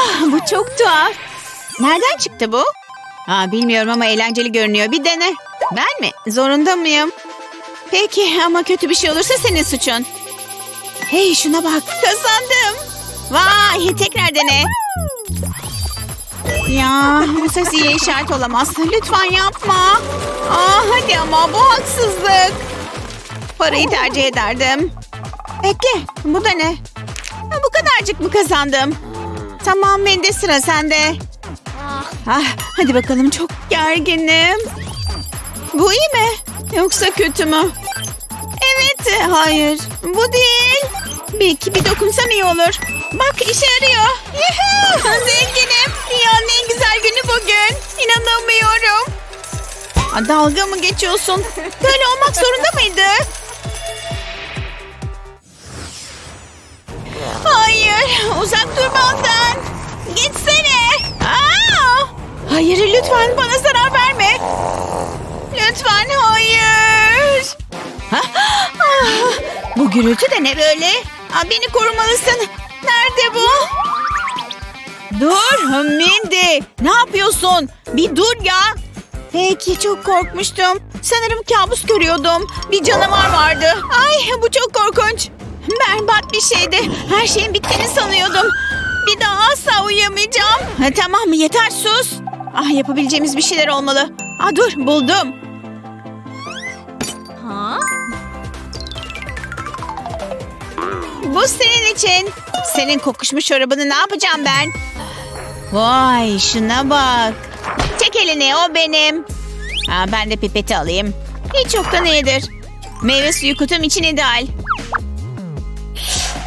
Ah, bu çok tuhaf. Nereden çıktı bu? Aa, bilmiyorum ama eğlenceli görünüyor. Bir dene. Ben mi? Zorunda mıyım? Peki ama kötü bir şey olursa senin suçun. Hey şuna bak. Kazandım. Vay tekrar dene. Ya bu ses iyi işaret olamaz. Lütfen yapma. Aa, hadi ama bu haksızlık. Parayı tercih ederdim. Bekle bu da ne? Bu kadarcık mı kazandım? Tamam benim de sıra sende. Ah, hadi bakalım çok gerginim. Bu iyi mi? Yoksa kötü mü? Evet, hayır. Bu değil. Belki bir dokunsam iyi olur. Bak işe yarıyor. Yuhuu, zenginim. Dünyanın en güzel günü bugün. İnanamıyorum. Dalga mı geçiyorsun? Böyle olmak zorunda mıydı? Hayır, uzak dur benden. Gitsene. Aa! Hayır, lütfen bana zarar verme. Lütfen hayır. Ha? Bu gürültü de ne böyle? Aa, beni korumalısın. Nerede bu? Dur Mindy. Ne yapıyorsun? Bir dur ya. Peki çok korkmuştum. Sanırım kabus görüyordum. Bir canavar vardı. Ay bu çok korkunç. Berbat bir şeydi. Her şeyin bittiğini sanıyordum. Bir daha asla uyuyamayacağım. Ha, tamam yeter sus. Ah yapabileceğimiz bir şeyler olmalı. Ah dur buldum. Bu senin için. Senin kokuşmuş çorabını ne yapacağım ben? Vay şuna bak. Çek elini o benim. Ha, ben de pipeti alayım. Hiç yoktan iyidir. Meyve suyu kutum için ideal.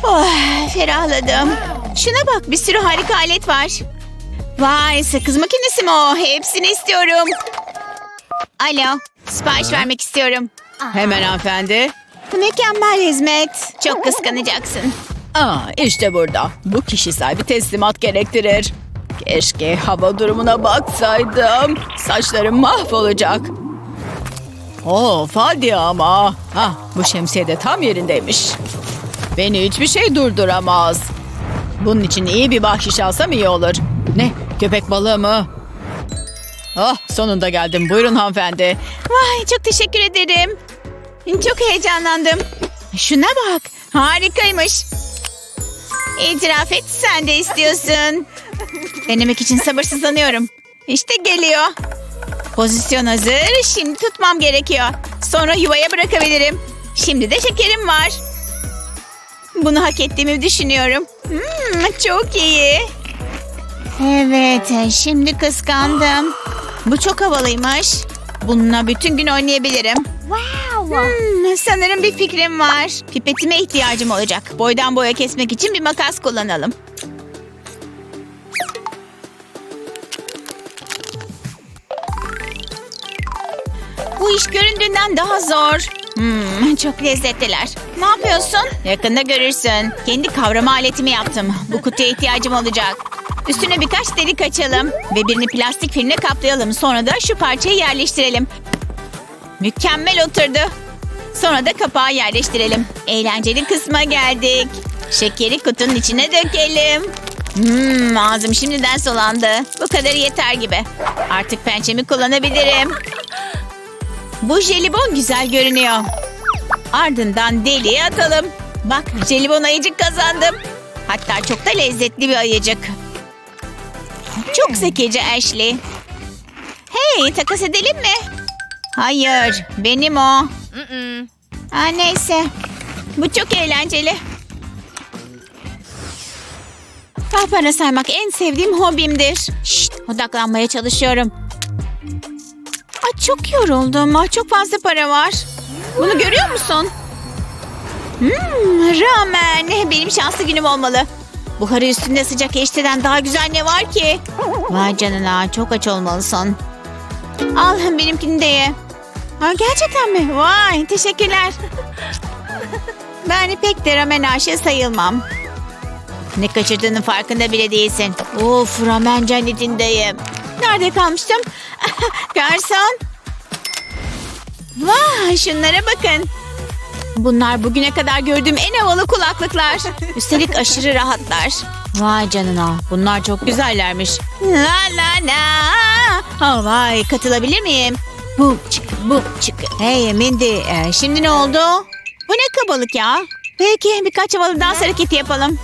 Oh, ferahladım. Şuna bak bir sürü harika alet var. Vay sakız makinesi mi o? Hepsini istiyorum. Alo sipariş vermek istiyorum. Hemen hanımefendi. Mükemmel hizmet. Çok kıskanacaksın. Aa, işte burada. Bu kişisel bir teslimat gerektirir. Keşke hava durumuna baksaydım. Saçlarım mahvolacak. Of hadi ama. Ah, bu şemsiye de tam yerindeymiş. Beni hiçbir şey durduramaz. Bunun için iyi bir bahşiş alsam iyi olur. Ne? Köpek balığı mı? Ah sonunda geldim. Buyurun hanımefendi. Vay çok teşekkür ederim. Çok heyecanlandım. Şuna bak. Harikaymış. İtiraf et sen de istiyorsun. Denemek için sabırsızlanıyorum. İşte geliyor. Pozisyon hazır. Şimdi tutmam gerekiyor. Sonra yuvaya bırakabilirim. Şimdi de şekerim var. Bunu hak ettiğimi düşünüyorum. Hmm, çok iyi. Evet, şimdi kıskandım. Bu çok havalıymış. Bununla bütün gün oynayabilirim. Hmm, sanırım bir fikrim var. Pipetime ihtiyacım olacak. Boydan boya kesmek için bir makas kullanalım. Bu iş göründüğünden daha zor. Hmm, çok lezzetliler. Ne yapıyorsun? Yakında görürsün. Kendi kavrama aletimi yaptım. Bu kutuya ihtiyacım olacak. Üstüne birkaç delik açalım ve birini plastik filmle kaplayalım. Sonra da şu parçayı yerleştirelim. Mükemmel oturdu. Sonra da kapağı yerleştirelim. Eğlenceli kısma geldik. Şekeri kutunun içine dökelim. Hmm, ağzım şimdiden sulandı. Bu kadarı yeter gibi. Artık pençemi kullanabilirim. Bu jelibon güzel görünüyor. Ardından deliğe atalım. Bak jelibon ayıcık kazandım. Hatta çok da lezzetli bir ayıcık. Çok zekice Ashley. Hey takas edelim mi? Hayır benim o. Ha, neyse. Bu çok eğlenceli. Ah, saymak en sevdiğim hobimdir. Şşt, odaklanmaya çalışıyorum. Çok yoruldum. Ay, çok fazla para var. Bunu görüyor musun? Hmm, ramen. Benim şanslı günüm olmalı. Buharı üstünde sıcak eşteden daha güzel ne var ki? Vay canına çok aç olmalısın. Al benimkini de ye. Ha, gerçekten mi? Vay teşekkürler. Ben pek de ramen aşığı sayılmam. Ne kaçırdığının farkında bile değilsin. Of ramen cennetindeyim. Nerede kalmıştım? Garson. Vay şunlara bakın. Bunlar bugüne kadar gördüğüm en havalı kulaklıklar. Üstelik aşırı rahatlar. Vay canına. Bunlar çok güzellermiş. La la la. Oh, vay katılabilir miyim? Bu çık bu çık. Hey Mindy e, şimdi ne oldu? Bu ne kabalık ya? Peki birkaç havalı dans hareketi yapalım.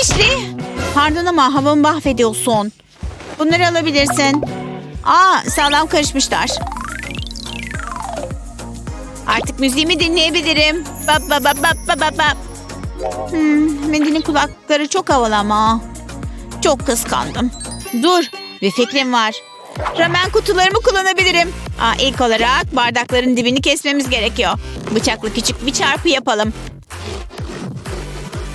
Ashley. Pardon ama havamı mahvediyorsun. Bunları alabilirsin. Aa sağlam karışmışlar. Artık müziğimi dinleyebilirim. Bap bap bap bap bap bap. Hmm, Mindy'nin kulakları çok havalı ama. Çok kıskandım. Dur, bir fikrim var. Ramen kutularımı kullanabilirim. Aa, ilk olarak bardakların dibini kesmemiz gerekiyor. Bıçakla küçük bir çarpı yapalım.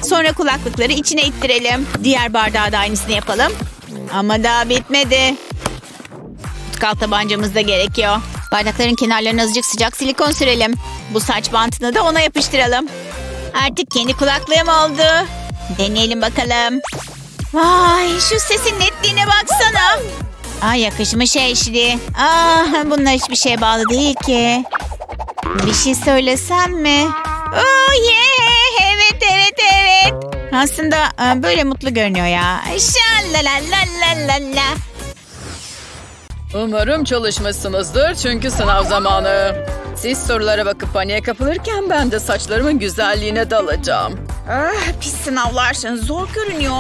Sonra kulaklıkları içine ittirelim. Diğer bardağa da aynısını yapalım. Ama daha bitmedi. Tutkal tabancamız da gerekiyor. Bardakların kenarlarına azıcık sıcak silikon sürelim. Bu saç bantını da ona yapıştıralım. Artık kendi kulaklığım oldu. Deneyelim bakalım. Vay şu sesin netliğine baksana. Ay yakışmış Ashley. Ah bunlar hiçbir şeye bağlı değil ki. Bir şey söylesem mi? Oh yeah! Evet evet evet. Aslında e, böyle mutlu görünüyor ya. Şalalalala. Umarım çalışmışsınızdır çünkü sınav zamanı. Siz sorulara bakıp paniğe kapılırken ben de saçlarımın güzelliğine dalacağım. Ah, pis sınavlar zor görünüyor.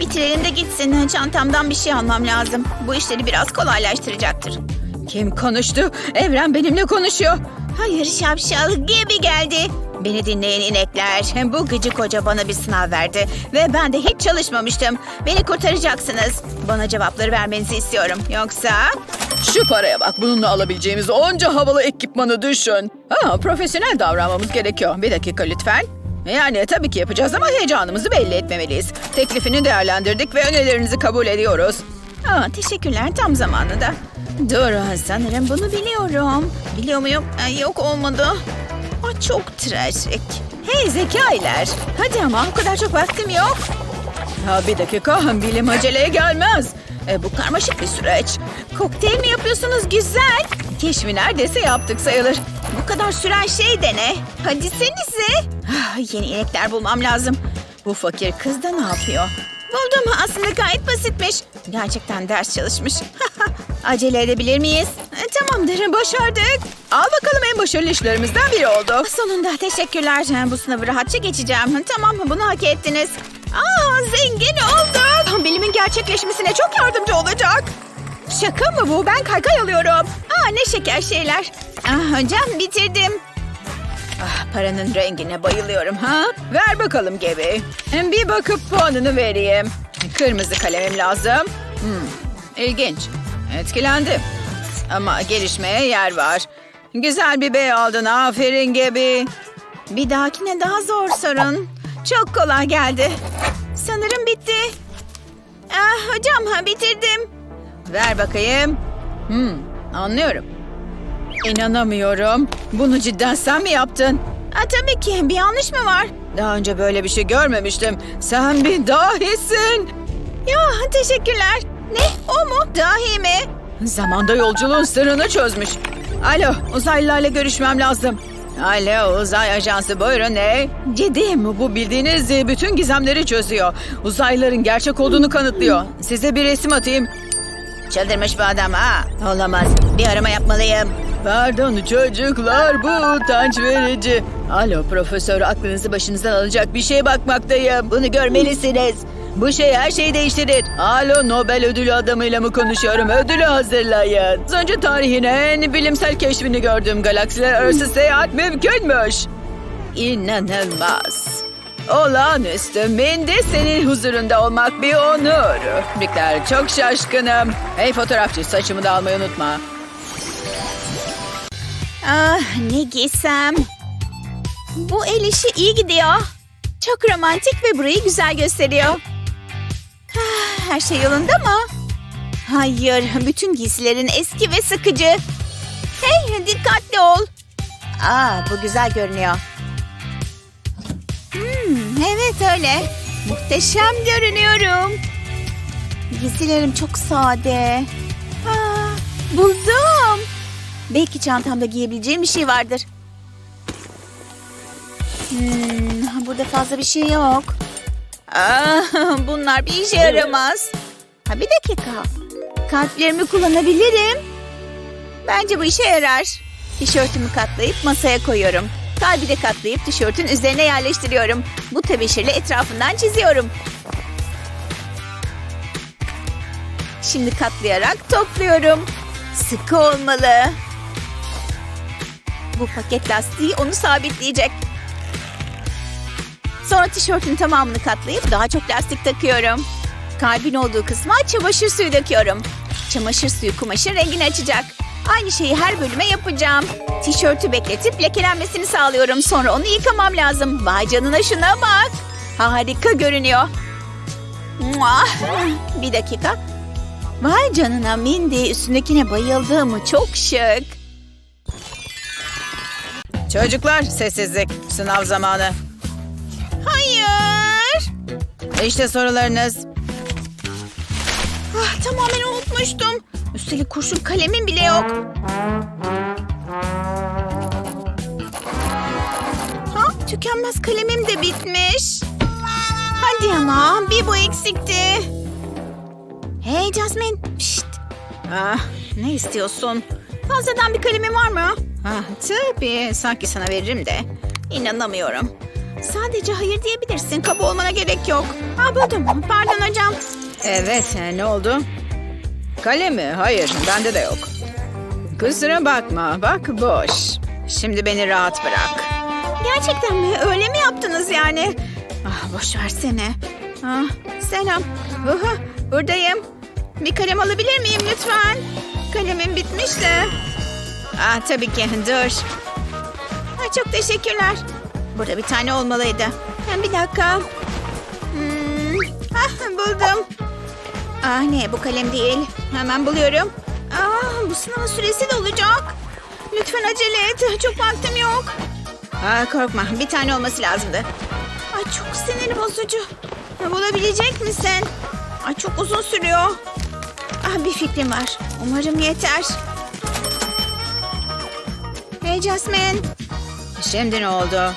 Bitirelim de gitsin. Çantamdan bir şey almam lazım. Bu işleri biraz kolaylaştıracaktır. Kim konuştu? Evren benimle konuşuyor. Hayır şapşal gibi geldi. Beni dinleyin inekler. Bu gıcık hoca bana bir sınav verdi. Ve ben de hiç çalışmamıştım. Beni kurtaracaksınız. Bana cevapları vermenizi istiyorum. Yoksa... Şu paraya bak bununla alabileceğimiz onca havalı ekipmanı düşün. Aa, profesyonel davranmamız gerekiyor. Bir dakika lütfen. Yani tabii ki yapacağız ama heyecanımızı belli etmemeliyiz. Teklifini değerlendirdik ve önerilerinizi kabul ediyoruz. Aa, teşekkürler tam zamanında. Dur sanırım bunu biliyorum. Biliyor muyum? Ay, yok olmadı. Çok trajik. Hey zekailer. Hadi ama o kadar çok vaktim yok. Ha, bir dakika bilim aceleye gelmez. E, bu karmaşık bir süreç. Kokteyl mi yapıyorsunuz güzel? Keşfi neredeyse yaptık sayılır. Bu kadar süren şey de ne? Hadi senize. Ah, yeni inekler bulmam lazım. Bu fakir kız da ne yapıyor? Buldum. Aslında gayet basitmiş. Gerçekten ders çalışmış. Acele edebilir miyiz? Tamamdır. Başardık. Al bakalım en başarılı işlerimizden biri oldu. Sonunda teşekkürler. Bu sınavı rahatça geçeceğim. Tamam bunu hak ettiniz. Aa zengin oldum. Bilimin gerçekleşmesine çok yardımcı olacak. Şaka mı bu? Ben kaykay alıyorum. Aa ne şeker şeyler. Ah hocam bitirdim. Ah, paranın rengine bayılıyorum ha. Ver bakalım gibi. Bir bakıp puanını vereyim. Kırmızı kalemim lazım. Hmm, ilginç. Etkilendim. Ama gelişmeye yer var. Güzel bir B aldın aferin gibi. Bir dahakine daha zor sorun. Çok kolay geldi. Sanırım bitti. Ah, hocam ha, bitirdim. Ver bakayım. Hmm, anlıyorum. İnanamıyorum. Bunu cidden sen mi yaptın? Aa, tabii ki bir yanlış mı var? Daha önce böyle bir şey görmemiştim. Sen bir dahisin. Ya teşekkürler. Ne o mu? Dahi mi? Zamanda yolculuğun sırrını çözmüş. Alo, uzaylılarla görüşmem lazım. Alo, uzay ajansı buyurun ne? Ciddiyim, bu bildiğiniz bütün gizemleri çözüyor. Uzaylıların gerçek olduğunu kanıtlıyor. Size bir resim atayım. Çıldırmış bu adam ha. Olamaz. Bir arama yapmalıyım. Pardon çocuklar, bu utanç verici. Alo profesör, aklınızı başınızdan alacak bir şeye bakmaktayım. Bunu görmelisiniz. Bu şey her şeyi değiştirir. Alo Nobel ödülü adamıyla mı konuşuyorum? Ödülü hazırlayın. Az önce tarihin en bilimsel keşfini gördüm. Galaksiler arası seyahat mümkünmüş. İnanılmaz. Olağanüstü. Mindy senin huzurunda olmak bir onur. Tebrikler çok şaşkınım. Hey fotoğrafçı saçımı da almayı unutma. Ah ne giysem. Bu el işi iyi gidiyor. Çok romantik ve burayı güzel gösteriyor. Ah, Her şey yolunda mı? Hayır, bütün giysilerin eski ve sıkıcı. Hey, dikkatli ol. Aa, bu güzel görünüyor. Hmm, evet öyle. Muhteşem görünüyorum. Giysilerim çok sade. Aa, buldum. Belki çantamda giyebileceğim bir şey vardır. Hmm, burada fazla bir şey yok. Aa, bunlar bir işe yaramaz. Ha bir dakika. Kalplerimi kullanabilirim. Bence bu işe yarar. Tişörtümü katlayıp masaya koyuyorum. Kalbi de katlayıp tişörtün üzerine yerleştiriyorum. Bu tebeşirle etrafından çiziyorum. Şimdi katlayarak topluyorum. Sıkı olmalı. Bu paket lastiği onu sabitleyecek. Sonra tişörtün tamamını katlayıp daha çok lastik takıyorum. Kalbin olduğu kısma çamaşır suyu döküyorum. Çamaşır suyu kumaşın rengini açacak. Aynı şeyi her bölüme yapacağım. Tişörtü bekletip lekelenmesini sağlıyorum. Sonra onu yıkamam lazım. Vay canına şuna bak. Harika görünüyor. Bir dakika. Vay canına Mindy üstündekine bayıldım. Çok şık. Çocuklar sessizlik. Sınav zamanı. Hayır. İşte sorularınız. Ah, tamamen unutmuştum. Üstelik kurşun kalemim bile yok. Ha, tükenmez kalemim de bitmiş. Hadi ama bir bu eksikti. Hey Jasmine. Pişt. Ah, ne istiyorsun? Fazladan bir kalemin var mı? Ah, tabii. Sanki sana veririm de. İnanamıyorum. Sadece hayır diyebilirsin. Kaba olmana gerek yok. Ha buldum. Pardon hocam. Evet, e, ne oldu? Kalem mi? Hayır, bende de yok. Kusura bakma, bak boş. Şimdi beni rahat bırak. Gerçekten mi? Öyle mi yaptınız yani? Ah boş versene. Ah, selam. Uhu, buradayım. Bir kalem alabilir miyim lütfen? Kalemim bitmiş de. Ah, tabii ki, dur. Ay, çok teşekkürler. Burada bir tane olmalıydı. Ha, bir dakika. Hmm, ah, buldum. Ah ne bu kalem değil. Hemen buluyorum. Ah, bu sınavın süresi de olacak. Lütfen acele et. Çok vaktim yok. Ah, korkma. Bir tane olması lazımdı. Ay çok sinir bozucu. Bulabilecek misin? Ay çok uzun sürüyor. Ah bir fikrim var. Umarım yeter. Hey Jasmine. Şimdi ne oldu?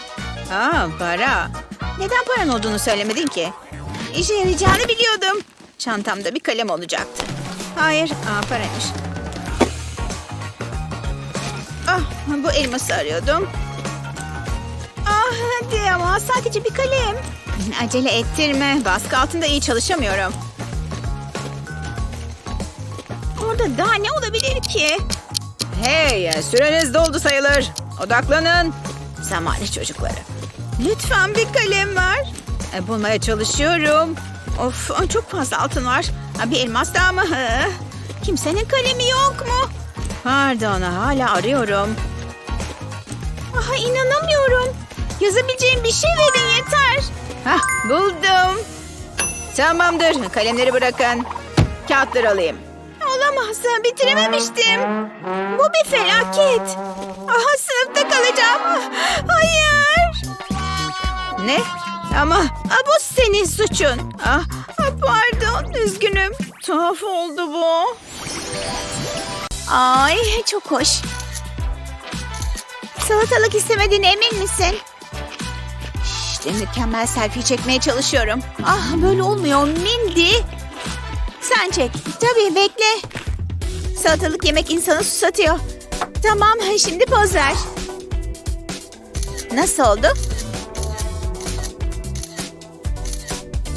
Aa, para. Neden paran olduğunu söylemedin ki? İşe yarayacağını biliyordum. Çantamda bir kalem olacaktı. Hayır, aa, paraymış. Ah, bu elması arıyordum. Ah, hadi ama sadece bir kalem. Acele ettirme. Baskı altında iyi çalışamıyorum. Orada daha ne olabilir ki? Hey, süreniz doldu sayılır. Odaklanın. Zamanı çocukları. Lütfen bir kalem ver. E, bulmaya çalışıyorum. Of çok fazla altın var. Bir elmas daha mı? Kimsenin kalemi yok mu? Pardon, hala arıyorum. Aha inanamıyorum. Yazabileceğim bir şey verin yeter. Hah, buldum. Tamamdır, kalemleri bırakın. Kağıtları alayım. Olamaz bitirememiştim. Bu bir felaket. Aha sınıfta kalacağım. Hayır. Ne? Ama Aa, bu senin suçun. Ah, pardon üzgünüm. Tuhaf oldu bu. Ay çok hoş. Salatalık istemediğine emin misin? İşte mükemmel selfie çekmeye çalışıyorum. Ah böyle olmuyor Mindy. Sen çek. Tabii bekle. Salatalık yemek insanı susatıyor. Tamam şimdi poz ver. Nasıl oldu?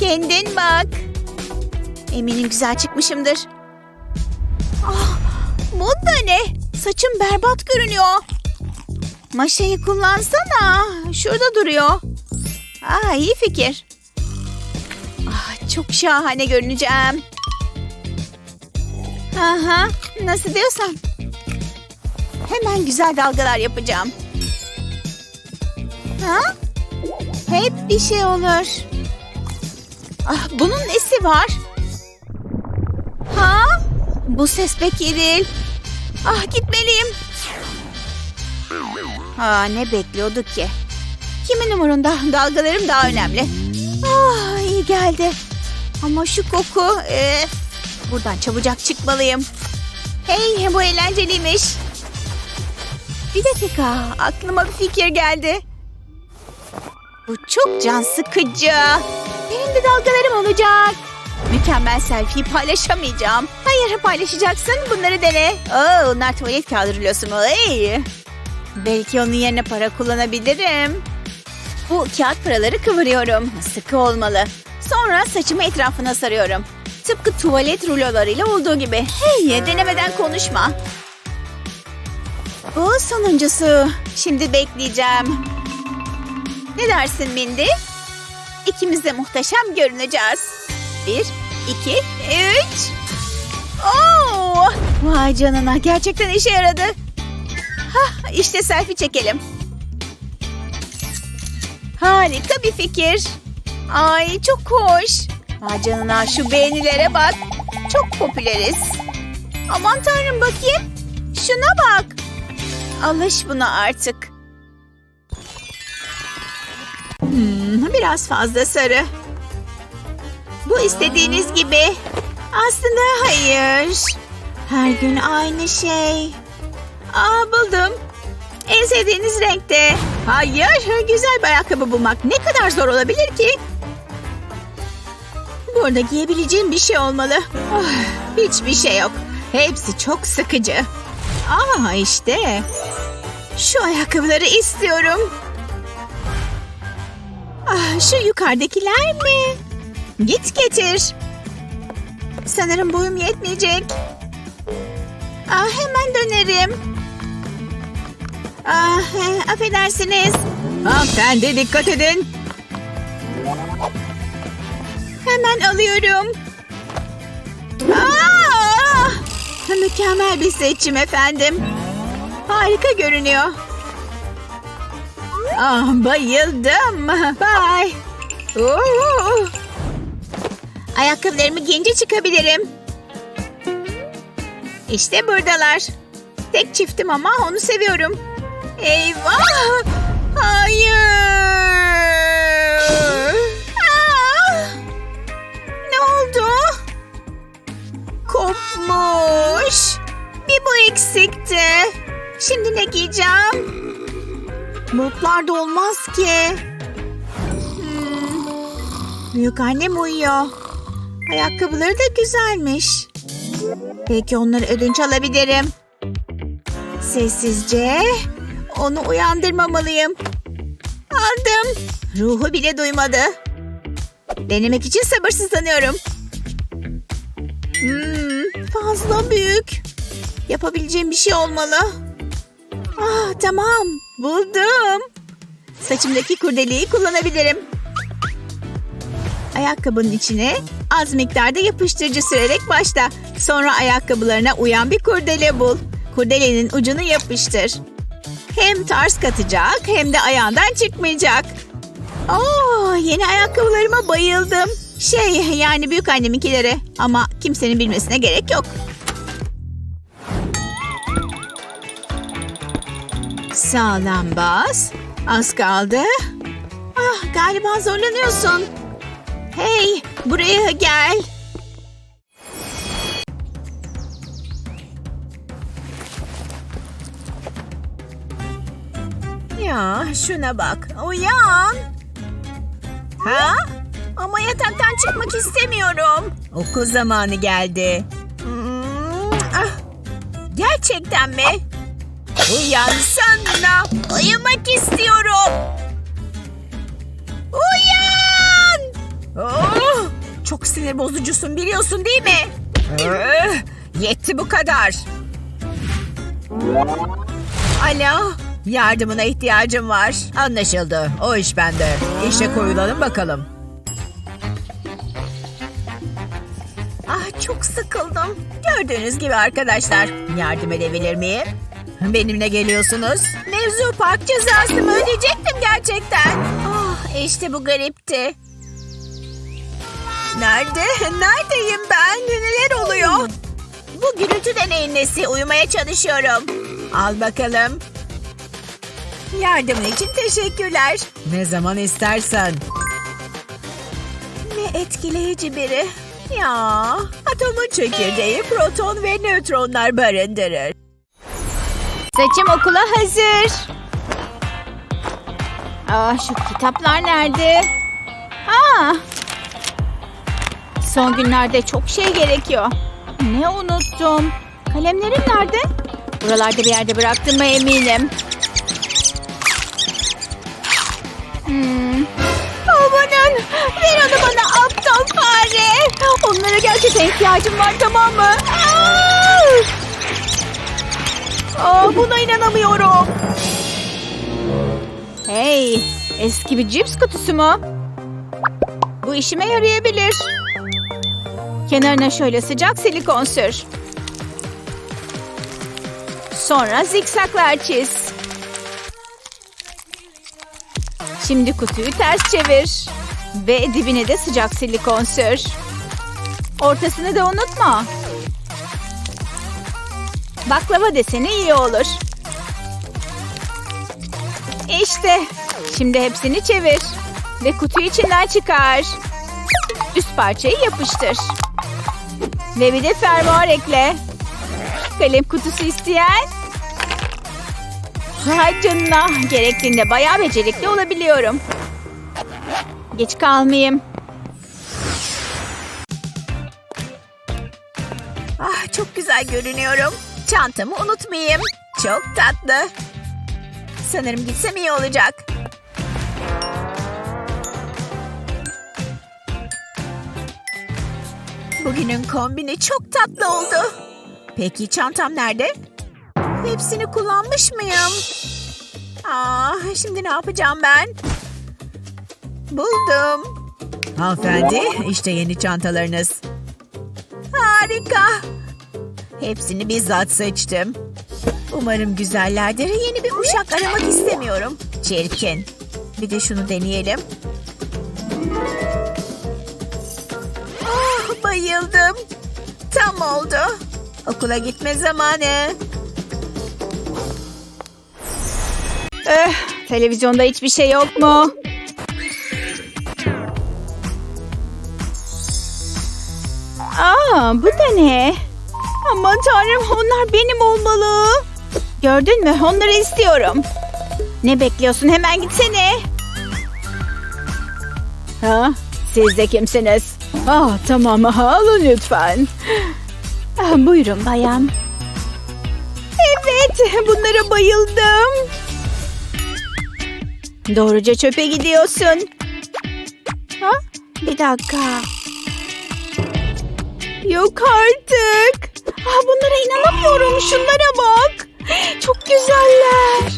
Kendin bak. Eminim güzel çıkmışımdır. Ah, bu da ne? Saçım berbat görünüyor. Maşayı kullansana. Şurada duruyor. Aa, iyi fikir. Ah, çok şahane görüneceğim. Aha, nasıl diyorsan. Hemen güzel dalgalar yapacağım. Ha? Hep bir şey olur. Ah, bunun nesi var? Ha? Bu ses pek iyi. Ah gitmeliyim. Aa, ne bekliyorduk ki? Kimin umurunda? Dalgalarım daha önemli. Ah, iyi geldi. Ama şu koku... e, buradan çabucak çıkmalıyım. Hey bu eğlenceliymiş. Bir dakika aklıma bir fikir geldi. Bu çok can sıkıcı. Benim de dalgalarım olacak. Mükemmel selfie'yi paylaşamayacağım. Hayır paylaşacaksın bunları dene. Oo, onlar tuvalet kağıdı rulosu mu? Ey. Belki onun yerine para kullanabilirim. Bu kağıt paraları kıvırıyorum. Sıkı olmalı. Sonra saçımı etrafına sarıyorum. Tıpkı tuvalet rulolarıyla olduğu gibi. Hey denemeden konuşma. Bu sonuncusu. Şimdi bekleyeceğim. Ne dersin Mindy? İkimiz de muhteşem görüneceğiz. Bir, iki, üç. Oo! Vay canına gerçekten işe yaradı. Hah, işte selfie çekelim. Harika bir fikir. Ay çok hoş. Vay canına şu beğenilere bak. Çok popüleriz. Aman tanrım bakayım. Şuna bak. Alış buna artık. Biraz fazla sarı. Bu istediğiniz gibi. Aslında hayır. Her gün aynı şey. Aa buldum. En sevdiğiniz renkte. Hayır, güzel bir ayakkabı bulmak ne kadar zor olabilir ki? Burada giyebileceğim bir şey olmalı. Oh, hiçbir şey yok. Hepsi çok sıkıcı. Aa işte. Şu ayakkabıları istiyorum. Ah, şu yukarıdakiler mi? Git getir. Sanırım boyum yetmeyecek. Ah, hemen dönerim. Ah, affedersiniz. Hanımefendi dikkat edin. Hemen alıyorum. Aa! Mükemmel bir seçim efendim. Harika görünüyor. Ah, bayıldım. Bye. Oo! Ayakkabılarımı giyince çıkabilirim. İşte buradalar. Tek çiftim ama onu seviyorum. Eyvah! Hayır! Ah! Ne oldu? Kopmuş. Bir bu eksikti. Şimdi ne giyeceğim? Bulutlar da olmaz ki. Hmm. Büyük annem uyuyor. Ayakkabıları da güzelmiş. Belki onları ödünç alabilirim. Sessizce onu uyandırmamalıyım. Aldım. Ruhu bile duymadı. Denemek için sabırsızlanıyorum. Hmm, fazla büyük. Yapabileceğim bir şey olmalı. Ah tamam buldum. Saçımdaki kurdeleyi kullanabilirim. Ayakkabının içine az miktarda yapıştırıcı sürerek başla. Sonra ayakkabılarına uyan bir kurdele bul. Kurdelenin ucunu yapıştır. Hem tarz katacak hem de ayağından çıkmayacak. Oo, yeni ayakkabılarıma bayıldım. Şey yani büyük anneminkileri ama kimsenin bilmesine gerek yok. Sağlam bas. Az kaldı. Ah galiba zorlanıyorsun. Hey buraya gel. Ya şuna bak. Uyan. Ha? Ama yataktan çıkmak istemiyorum. Okul zamanı geldi. Hmm, ah. Gerçekten mi? Uyansana. Uyumak istiyorum. Uyan. Oh, çok sinir bozucusun biliyorsun değil mi? Eh, yetti bu kadar. Alo. Yardımına ihtiyacım var. Anlaşıldı. O iş bende. İşe koyulalım bakalım. Ah çok sıkıldım. Gördüğünüz gibi arkadaşlar. Yardım edebilir miyim? Benimle geliyorsunuz. Mevzu park cezası mı ödeyecektim gerçekten. Ah işte bu garipti. Nerede? Neredeyim ben? Neler oluyor? Bu gürültü deneyin nesi? Uyumaya çalışıyorum. Al bakalım. Yardımın için teşekkürler. Ne zaman istersen. Ne etkileyici biri. Ya, atomun çekirdeği proton ve nötronlar barındırır. Saçım okula hazır. Aa, şu kitaplar nerede? Aa, son günlerde çok şey gerekiyor. Ne unuttum? Kalemlerim nerede? Buralarda bir yerde bıraktığıma eminim. Hmm. Amanın! Ver onu bana aptal fare! Onlara gerçekten ihtiyacım var tamam mı? Buna inanamıyorum. Hey, eski bir cips kutusu mu? Bu işime yarayabilir. Kenarına şöyle sıcak silikon sür. Sonra zikzaklar çiz. Şimdi kutuyu ters çevir. Ve dibine de sıcak silikon sür. Ortasını da unutma. Baklava deseni iyi olur. İşte. Şimdi hepsini çevir. Ve kutuyu içinden çıkar. Üst parçayı yapıştır. Ve bir de fermuar ekle. Kalem kutusu isteyen? Vay canına. Gerektiğinde bayağı becerikli olabiliyorum. Geç kalmayayım. Ah çok güzel görünüyorum. Çantamı unutmayayım. Çok tatlı. Sanırım gitsem iyi olacak. Bugünün kombini çok tatlı oldu. Peki çantam nerede? Hepsini kullanmış mıyım? Ah, şimdi ne yapacağım ben? Buldum. Hanımefendi, işte yeni çantalarınız. Harika. Hepsini bizzat seçtim. Umarım güzellerdir. Yeni bir uşak aramak istemiyorum. Çirkin. Bir de şunu deneyelim. Ah, bayıldım. Tam oldu. Okula gitme zamanı. Eh, televizyonda hiçbir şey yok mu? Aa, bu da ne? Aman tanrım onlar benim olmalı. Gördün mü? Onları istiyorum. Ne bekliyorsun? Hemen gitsene. Ha? Siz de kimsiniz? Ah tamam alın lütfen. Ah, buyurun bayan. Evet, bunlara bayıldım. Doğruca çöpe gidiyorsun. Ha? Bir dakika. Yok artık. Ah, bunlara inanamıyorum. Şunlara bak. Çok güzeller.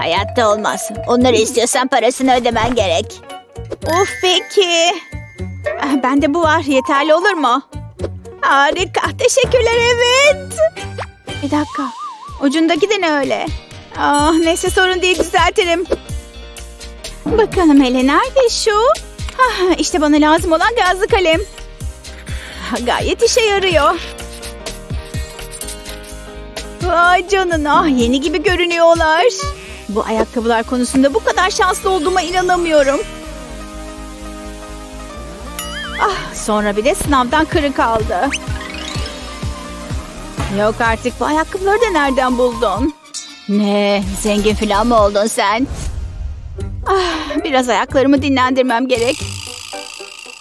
Hayatta olmaz. Onları istiyorsan parasını ödemen gerek. Of peki. Ah, Bende bu var. Yeterli olur mu? Harika. Teşekkürler evet. Bir dakika. Ucundaki de ne öyle? Ah, neyse sorun değil düzeltirim. Bakalım hele nerede şu? Ah, işte bana lazım olan gazlı kalem. Ah, Gayet işe yarıyor. Vay canına yeni gibi görünüyorlar. Bu ayakkabılar konusunda bu kadar şanslı olduğuma inanamıyorum. Ah, sonra bir de sınavdan kırık aldı. Yok artık bu ayakkabıları da nereden buldun? Ne? Zengin falan mı oldun sen? Ah, biraz ayaklarımı dinlendirmem gerek.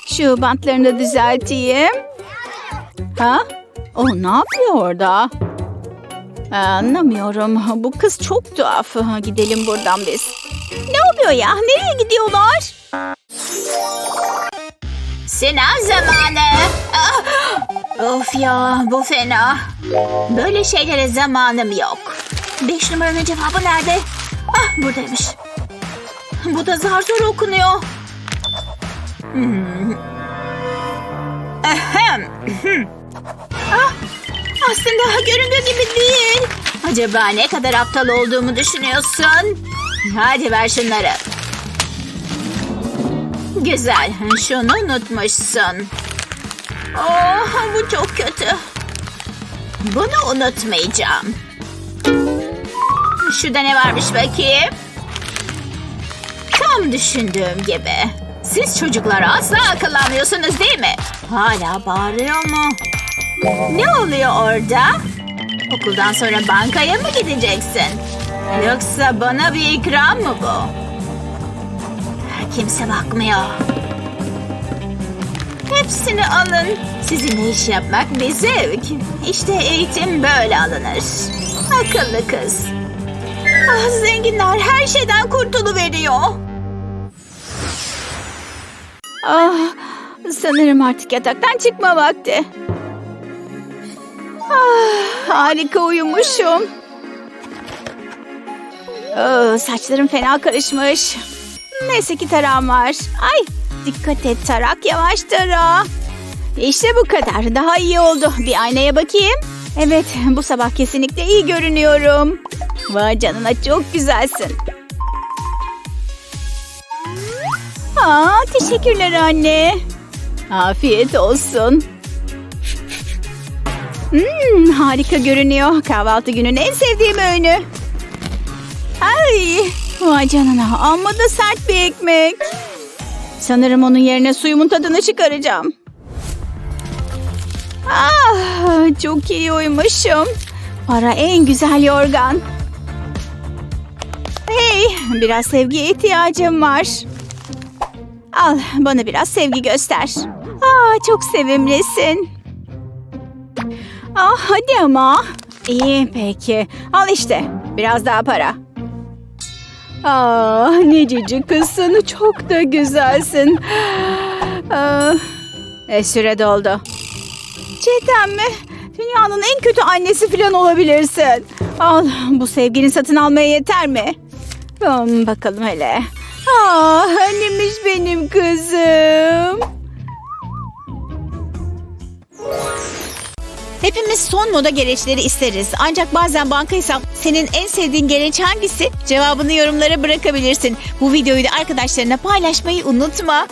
Şu bantlarını da düzelteyim. Ha? O ne yapıyor orada? Aa, Anlamıyorum. Bu kız çok tuhaf. Ha, Gidelim buradan biz. Ne oluyor ya? Nereye gidiyorlar? Sınav zamanı. Ah! Of ya bu fena. Böyle şeylere zamanım yok. Beş numaranın cevabı nerede? Ah buradaymış. Bu da zar zor okunuyor. Hmm. Ahem. ah, aslında göründüğü gibi değil. Acaba ne kadar aptal olduğumu düşünüyorsun? Hadi ver şunları. Güzel. Şunu unutmuşsun. Oh, bu çok kötü. Bunu unutmayacağım. Şurada ne varmış bakayım? Tam düşündüğüm gibi. Siz çocuklar asla akıllanmıyorsunuz değil mi? Hala bağırıyor mu? Ne oluyor orada? Okuldan sonra bankaya mı gideceksin? Yoksa bana bir ikram mı bu? Kimse bakmıyor. Hepsini alın. Sizinle iş yapmak bir zevk. İşte eğitim böyle alınır. Akıllı kız. Ah, zenginler her şeyden kurtuluveriyor. Ah, sanırım artık yataktan çıkma vakti. Harika uyumuşum. Oh, saçlarım fena karışmış. Neyse ki tarağım var. Ay, dikkat et tarak yavaş tara. İşte bu kadar. Daha iyi oldu. Bir aynaya bakayım. Evet, bu sabah kesinlikle iyi görünüyorum. Vay canına çok güzelsin. Aa, teşekkürler anne. Afiyet olsun. Hmm, harika görünüyor. Kahvaltı günün en sevdiğim öğünü. Ay, vay canına amma da sert bir ekmek. Sanırım onun yerine suyumun tadını çıkaracağım. Ah, çok iyi uyumuşum. Para en güzel yorgan. Hey, biraz sevgiye ihtiyacım var. Al bana biraz sevgi göster. Aa çok sevimlisin. Ah hadi ama. İyi peki. Al işte biraz daha para. Ah ne cici kızsın. Çok da güzelsin. Ah, e, süre doldu. Cidden mi? Dünyanın en kötü annesi falan olabilirsin. Al bu sevgini satın almaya yeter mi? Hmm, bakalım hele. Ah annemiş benim kızım. Hepimiz son moda gereçleri isteriz. Ancak bazen banka hesap senin en sevdiğin gereç hangisi? Cevabını yorumlara bırakabilirsin. Bu videoyu da arkadaşlarına paylaşmayı unutma.